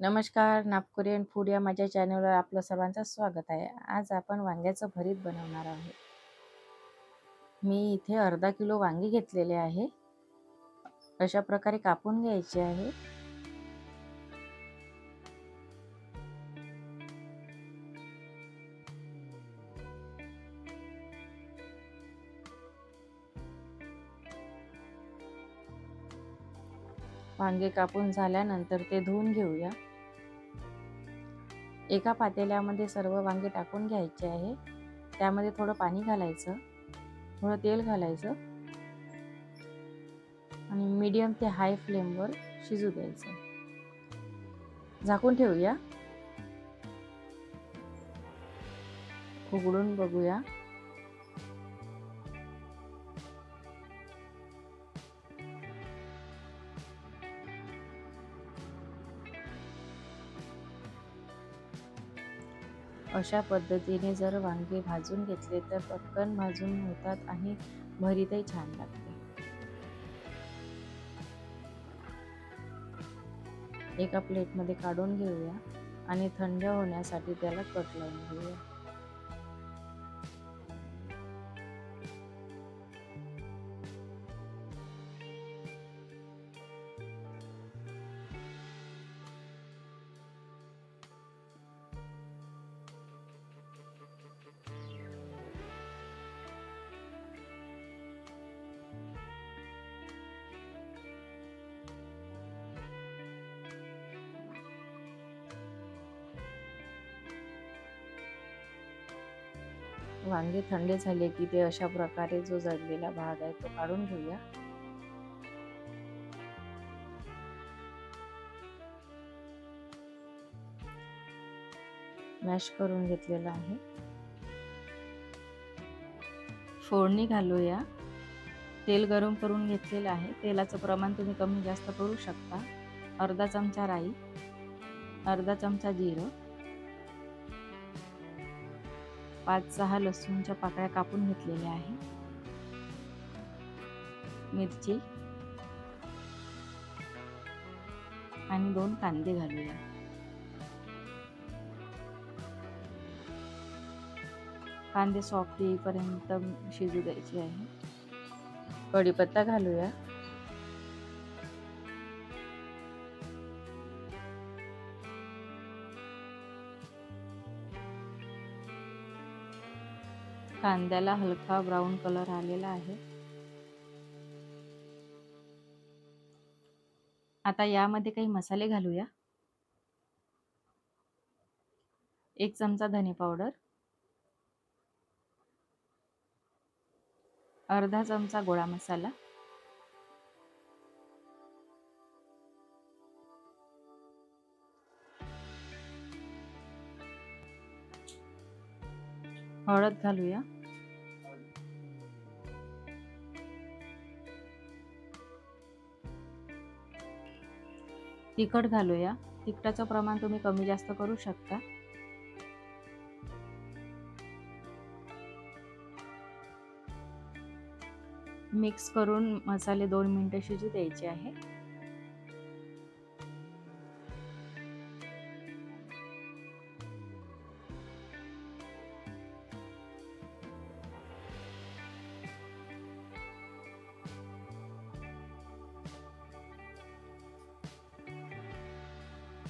नमस्कार नागपुरियन फूड या माझ्या चॅनलवर आपलं सर्वांचं स्वागत आहे. आज आपण वांग्याचं भरीत बनवणार आहोत. मी इथे अर्धा किलो वांगी घेतलेले आहे. अशा प्रकारे कापून घ्यायचे आहे. वांगे कापून झाल्यानंतर ते धुवून घेऊया. एका पातेल्यामध्ये सर्व वांगे टाकून घ्यायचे आहे. त्यामध्ये थोडं पाणी घालायचं. थोडं तेल घालायचं. आणि मीडियम ते हाय फ्लेमवर शिजू द्यायचं. झाकून ठेवूया. उघडून बघूया. अशा पद्धतीने जर वांगे भाजून घेतले तर पटकन भाजून होतात आणि भरीतही छान लागते. एका प्लेटमध्ये काढून घेऊया आणि थंड होण्यासाठी त्याला कट लावून घेऊया. वांगे थंड झाले की ते अशा प्रकारे जो जळलेला भाग आहे तो काढून घेऊया. मॅश करून घेतलेला आहे. फोडणी घालूया. तेल गरम करून घेतलेलं आहे. तेलाचं प्रमाण तुम्ही कमी जास्त करू शकता. अर्धा चमचा राई अर्धा चमचा जिरं पाच सहा लसूणच्या पाकळ्या कापून घेतलेल्या आहे. मिरची आणि दोन कांदे घालूया. कांदे सॉफ्ट येईपर्यंत शिजू द्यायचे आहे. कढीपत्ता घालूया. कांद्याला हलका ब्राऊन कलर आलेला आहे. आता यामध्ये काही मसाले घालूया. एक चमचा धने पावडर. अर्धा चमचा गोळा मसाला. हळद घालूया. तिखट घालूया. तिखटाचं प्रमाण तुम्ही कमी जास्त करू शकता. मिक्स करून मसाले दोन मिनटं शिजू द्यायचे आहे.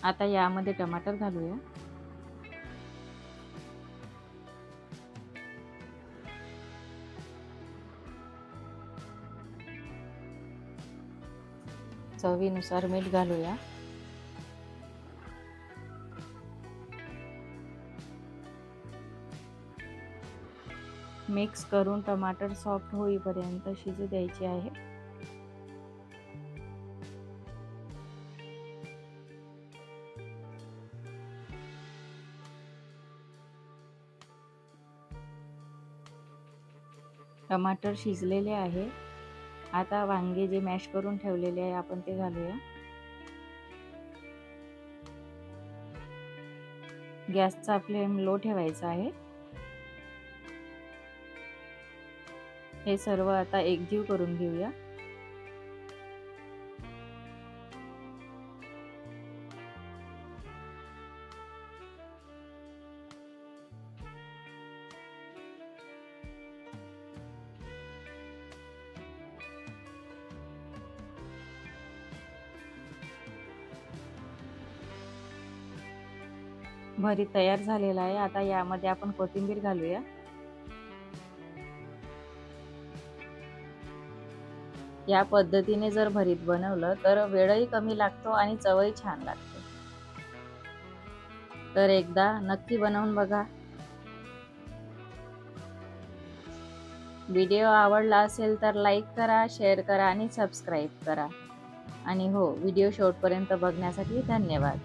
आता यामध्ये टमाटर घालूया. चवीनुसार मीठ घालूया. मिक्स करून टमाटर सॉफ्ट होईपर्यंत शिजू द्यायचे आहे. टमाटर शिजलेले आहे. आता वांगे जे मॅश करून ठेवलेले आहे आपण ते घालूया. गॅसचा फ्लेम लो ठेवायचा आहे. हे सर्व आता एकजीव करून घेऊया. भरीत तयार झालेला आहे. आता यामध्ये आपण कोथिंबीर घालूया. या पद्धतीने जर भरीत बनवलं तर वेळही कमी लागतो आणि चवही छान लागते. तर एकदा नक्की बनवून बघा. व्हिडिओ आवडला असेल तर लाईक करा शेअर करा आणि सबस्क्राईब करा. आणि हो व्हिडिओ शेवटपर्यंत बघण्यासाठी धन्यवाद.